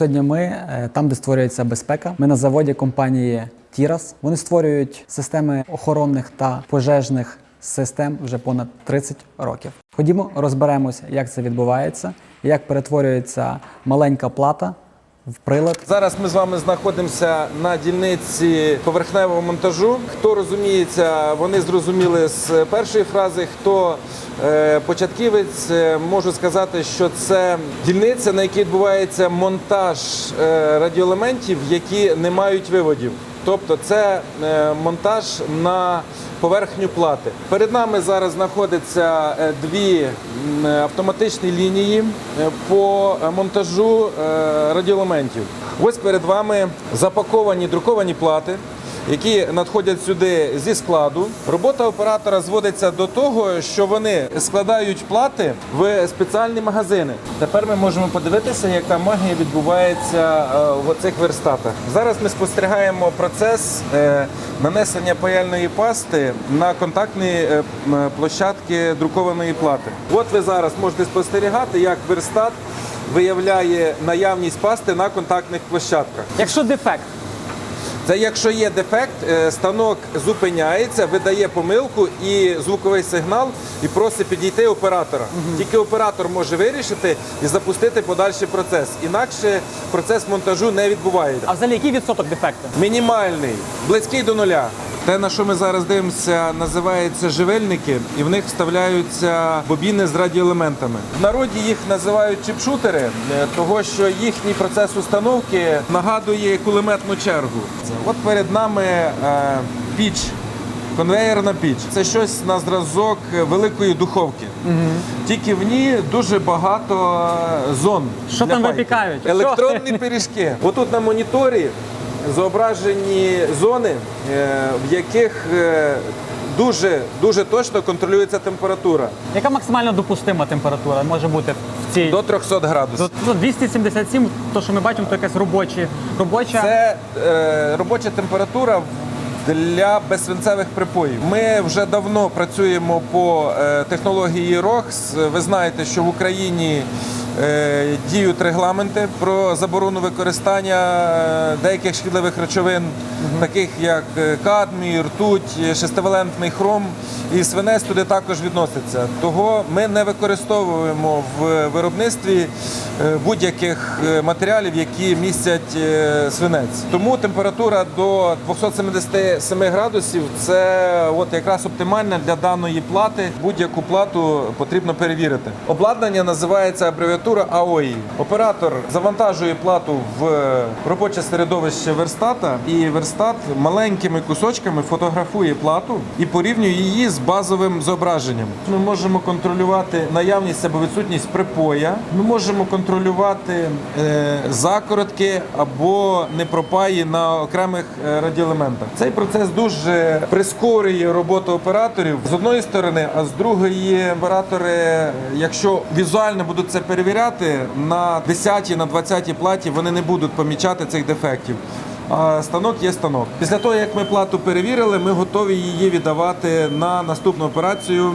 сьогодні ми е, там, де створюється безпека. Ми на заводі компанії Тірас. Вони створюють системи охоронних та пожежних систем вже понад 30 років. Ходімо, розберемося, як це відбувається, як перетворюється маленька плата в прилад. Зараз ми з вами знаходимося на дільниці поверхневого монтажу. Хто розуміється, вони зрозуміли з першої фрази. Хто е, початківець, е, можу сказати, що це дільниця, на якій відбувається монтаж е, радіоелементів, які не мають виводів. Тобто це е, монтаж на поверхню плати. Перед нами зараз знаходяться е, дві автоматичні лінії е, по е, монтажу радіолементів. Ось перед вами запаковані друковані плати. Які надходять сюди зі складу. Робота оператора зводиться до того, що вони складають плати в спеціальні магазини. Тепер ми можемо подивитися, яка магія відбувається е, в оцих верстатах. Зараз ми спостерігаємо процес е, нанесення паяльної пасти на контактні е, площадки друкованої плати. От ви зараз можете спостерігати, як верстат виявляє наявність пасти на контактних площадках. Якщо дефект, Це якщо є дефект, е, станок зупиняється, видає помилку і звуковий сигнал і просить підійти оператора. Тільки оператор може вирішити і запустити подальший процес. Інакше процес монтажу не відбувається. а взагалі який відсоток дефекту? Мінімальний, близький до нуля. Те, на що ми зараз дивимося, називається живельники, і в них вставляються бобіни з радіоелементами. В народі їх називають чіпшутери, е, того що їхній процес установки нагадує кулеметну чергу. От перед нами е, піч. Конвеєрна піч це щось на зразок великої духовки. Тільки в ній дуже багато е, зон. Що там випікають? Електронні пиріжки. Отут на моніторі зображені зони, е, в яких е, дуже дуже точно контролюється температура Яка максимально допустима температура може бути в цій до 300 градусів. Ну, 277, то що ми бачимо, то якась робочі, робоча. Це е, робоча температура для безсвинцевих припоїв. Ми вже давно працюємо по е, технології ROX. Ви знаєте, що в Україні діють регламенти про заборону використання е, деяких шкідливих речовин, таких як е, кадмій, ртуть, шестивалентний хром. І свинець туди також відноситься. Того ми не використовуємо в виробництві е, будь-яких е, матеріалів, які містять е, свинець. Тому температура до 277 градусів це от якраз оптимальна для даної плати. Будь-яку плату потрібно перевірити. Обладнання називається абревіатура АОІ. Оператор завантажує плату в робоче середовище верстата, і верстат маленькими кусочками фотографує плату і порівнює її з базовим зображенням. Ми можемо контролювати наявність або відсутність припоя. Ми можемо контролювати е, закоротки або непропаї на окремих е, радіоелементах. Цей процес дуже прискорює роботу операторів з одної сторони, а з другої оператори, якщо візуально будуть це перевіряти, на 10 на 20 платі вони не будуть помічати цих дефектів. А станок є станок. Після того, як ми плату перевірили, ми готові її віддавати на наступну операцію.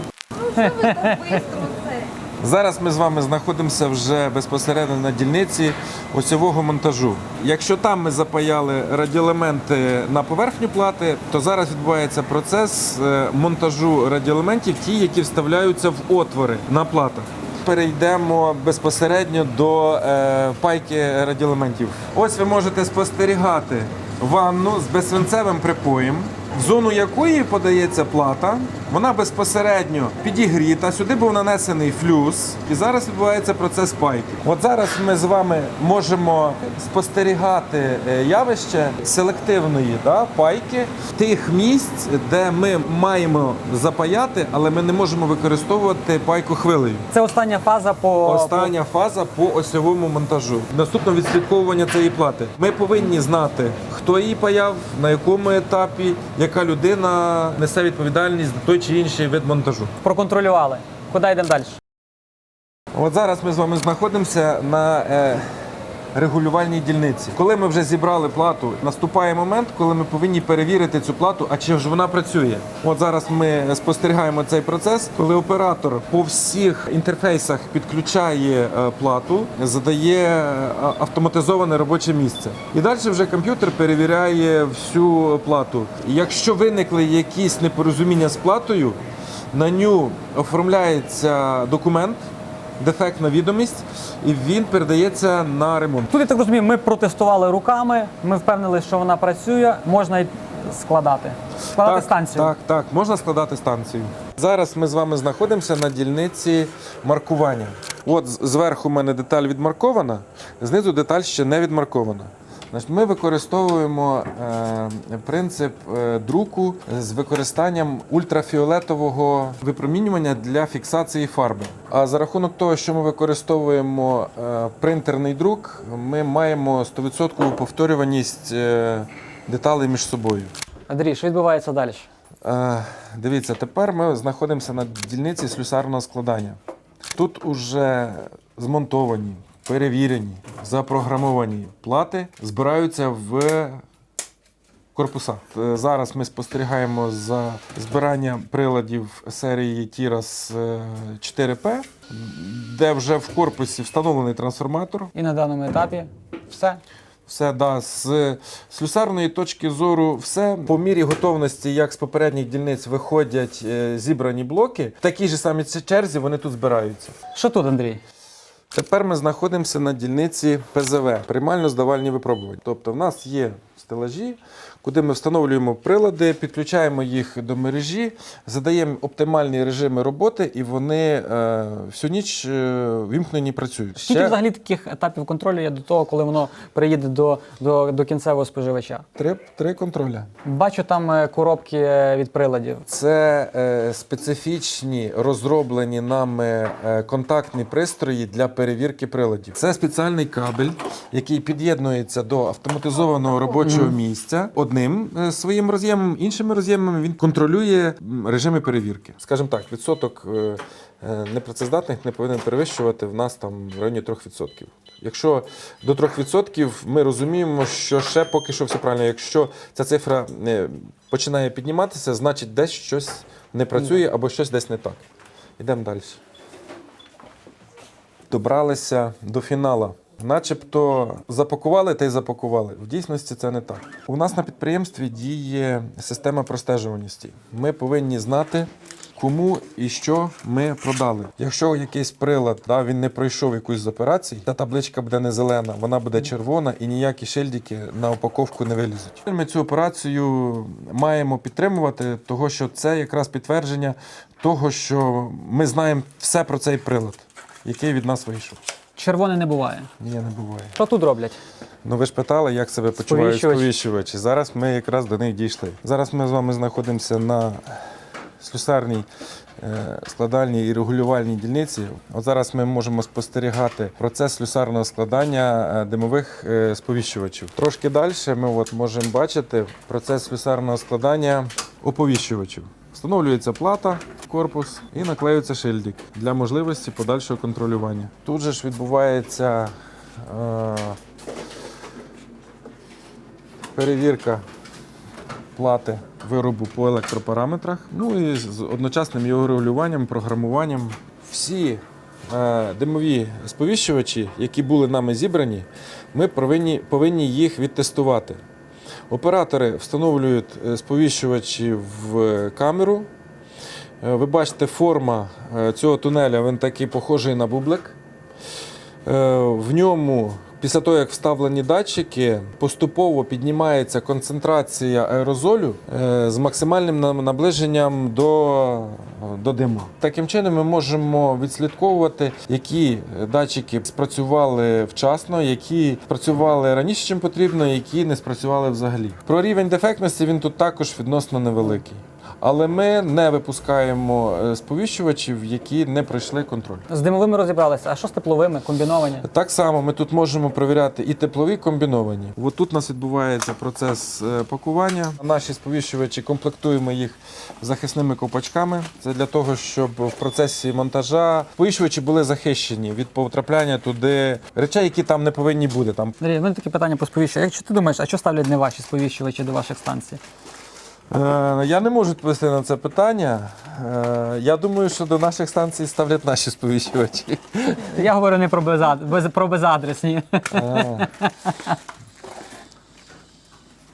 Зараз ми з вами знаходимося вже безпосередньо на дільниці осьового монтажу. Якщо там ми запаяли радіоелементи на поверхню плати, то зараз відбувається процес е, монтажу радіоелементів, ті, які вставляються в отвори на платах. Перейдемо безпосередньо до е, пайки радіоелементів. Ось ви можете спостерігати ванну з безсвинцевим припоєм, в зону якої подається плата. Вона безпосередньо підігріта. Сюди був нанесений флюс, і зараз відбувається процес пайки. От зараз ми з вами можемо спостерігати е, явище селективної да, пайки тих місць, де ми маємо запаяти, але ми не можемо використовувати пайку хвилею. Це остання фаза по Остання фаза по осьовому монтажу. Наступне відслідковування цієї плати. Ми повинні знати, хто її паяв, на якому етапі, яка людина несе відповідальність за той чи інший вид монтажу. Регулювальній дільниці. Коли ми вже зібрали плату, наступає момент, коли ми повинні перевірити цю плату, а чи ж вона працює. От зараз ми спостерігаємо цей процес, коли оператор по всіх інтерфейсах підключає е, плату, задає е, автоматизоване робоче місце. І далі вже комп'ютер перевіряє всю плату. Якщо виникли якісь непорозуміння з платою, на ню оформляється документ, дефектна відомість, і він передається на ремонт. Тут я так розумію, ми протестували руками, ми впевнили, що вона працює, можна й складати. Складати станцію. Так, так, можна складати станцію. Зараз ми з вами знаходимося на дільниці маркування. От зверху у мене деталь відмаркована, знизу деталь ще не відмаркована. Значить, ми використовуємо е, принцип е, друку з використанням ультрафіолетового випромінювання для фіксації фарби. А за рахунок того, що ми використовуємо е, принтерний друк, ми маємо 100% повторюваність деталей між собою. Андрій, що відбувається далі? Дивіться, тепер ми знаходимося на дільниці слюсарного складання. Тут уже змонтовані, перевірені, запрограмовані плати збираються в корпуса. Е, Зараз ми спостерігаємо за збиранням приладів серії Tiras е, 4P, де вже в корпусі встановлений трансформатор. І на даному етапі все. Все да, з слюсарної точки зору, все по мірі готовності, як з попередніх дільниць виходять е, зібрані блоки, в такій же самій черзі вони тут збираються. Що тут, Андрій? Тепер ми знаходимося на дільниці ПЗВ приймально-здавальні випробування. Тобто, в нас є стелажі, куди ми встановлюємо прилади, підключаємо їх до мережі, задаємо оптимальні режими роботи, і вони е, всю ніч е, вімкнені працюють. Скільки взагалі таких етапів контролю є до того, коли воно приїде до, до, до кінцевого споживача? три, три контроля. Бачу там е, коробки від приладів. Це е, специфічні розроблені нами контактні пристрої для перевірки приладів. Це спеціальний кабель, який під'єднується до автоматизованого робочого місця одним е, своїм роз'ємом, іншими роз'ємами він контролює режими перевірки. Скажімо так, відсоток е, е, непрацездатних не повинен перевищувати в нас там в районі 3%. Якщо до 3% ми розуміємо, що ще поки що все правильно. Якщо ця цифра починає підніматися, значить десь щось не працює або щось десь не так. Йдемо далі. Добралися до фіналу. Начебто запакували та й запакували. В дійсності це не так. У нас на підприємстві діє система простежуваності. Ми повинні знати, кому і що ми продали. Якщо якийсь прилад да, він не пройшов якусь з операцій, та табличка буде не зелена, вона буде червона і ніякі шильдики на упаковку не вилізуть. Ми цю операцію маємо підтримувати, того що це якраз підтвердження того, що ми знаємо все про цей прилад, який від нас вийшов. Червоне не буває. Ні, не буває. Що тут роблять? Ну ви ж питали, як себе почувають Сповіщувач. сповіщувачі. Зараз ми якраз до них дійшли. Зараз ми з вами знаходимося на слюсарній е, складальній і регулювальній дільниці. От зараз ми можемо спостерігати процес слюсарного складання е, димових е, сповіщувачів. Трошки далі ми от можемо бачити процес слюсарного складання оповіщувачів. Встановлюється плата корпус і наклеюється шильдик для можливості подальшого контролювання. Тут же ж відбувається е, перевірка плати виробу по електропараметрах, ну і з одночасним його регулюванням, програмуванням. Всі е, димові сповіщувачі, які були нами зібрані, ми повинні, повинні їх відтестувати. Оператори встановлюють е, сповіщувачі в камеру. Е, Ви бачите, форма е, цього тунеля він такий похожий на бублик. В ньому, після того, як вставлені датчики, поступово піднімається концентрація аерозолю е, з максимальним на- наближенням до, до диму. Таким чином, ми можемо відслідковувати, які датчики спрацювали вчасно, які спрацювали раніше, чим потрібно, які не спрацювали взагалі. Про рівень дефектності він тут також відносно невеликий. Але ми не випускаємо е, сповіщувачів, які не пройшли контроль. З димовими розібралися. А що з тепловими, комбіновані? Так само ми тут можемо перевіряти і теплові комбіновані. От тут у нас відбувається процес е, пакування. Наші сповіщувачі комплектуємо їх захисними ковпачками. Це для того, щоб в процесі монтажа сповіщувачі були захищені від потрапляння туди речей, які там не повинні бути. Там Андрій, в мене таке питання по сповіщенню. Якщо ти думаєш, а що ставлять не ваші сповіщувачі до ваших станцій? Е, Я не можу відповісти на це питання. Е, Я думаю, що до наших станцій ставлять наші сповіщувачі. Я говорю не про безад... без... про безадресні. Е.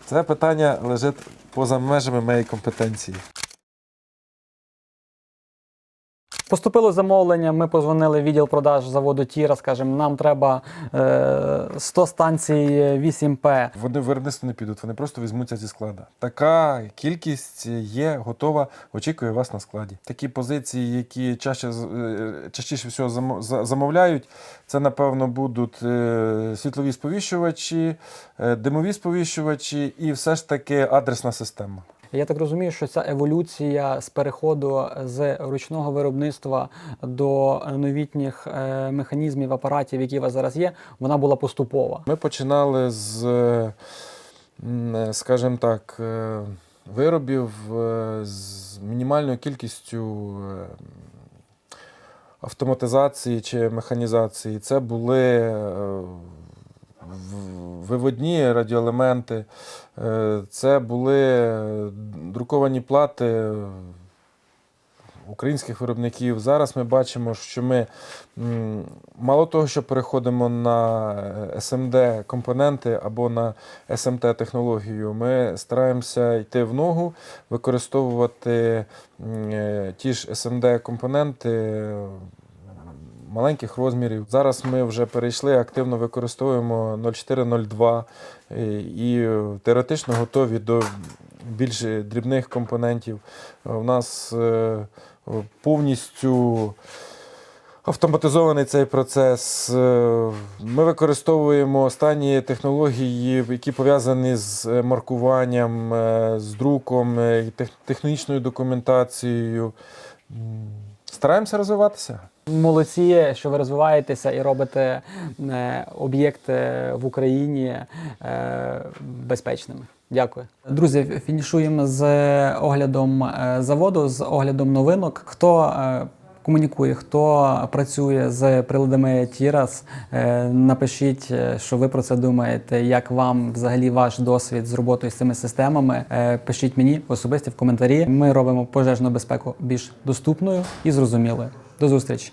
Це питання лежить поза межами моєї компетенції. Поступило замовлення, ми позвонили в відділ продаж заводу Тіра, скажемо, нам треба е, 100 станцій 8П. Вони виробництво не підуть, вони просто візьмуться зі складу. Така кількість є готова, очікує вас на складі. Такі позиції, які чаще, е, частіше всього замо- замовляють, це, напевно, будуть е, світлові сповіщувачі, е, димові сповіщувачі і все ж таки адресна система. Я так розумію, що ця еволюція з переходу з ручного виробництва до новітніх е, механізмів, апаратів, які у вас зараз є, вона була поступова. Ми починали з, е, е, скажімо так, е, виробів е, з мінімальною кількістю е, автоматизації чи механізації. Це були е, виводні радіоелементи, е, це були е, друковані плати українських виробників. Зараз ми бачимо, що ми мало того, що переходимо на SMD компоненти або на SMT технологію, ми стараємося йти в ногу, використовувати е, ті ж SMD компоненти. Маленьких розмірів. Зараз ми вже перейшли, активно використовуємо 0402 е, і теоретично готові до більш дрібних компонентів. У нас е, повністю автоматизований цей процес. Е, Ми використовуємо останні технології, які пов'язані з е, маркуванням, е, з друком, е, технічною документацією. Стараємося розвиватися. Молодці, що ви розвиваєтеся і робите е, об'єкти в Україні е, безпечними. Дякую. Друзі, фінішуємо з оглядом е, заводу, з оглядом новинок. Хто е, комунікує, хто працює з приладами Тірас, е, напишіть, е, що ви про це думаєте, як вам взагалі ваш досвід з роботою з цими системами. Е, Пишіть мені особисті в коментарі. Ми робимо пожежну безпеку більш доступною і зрозумілою. До зустрічі!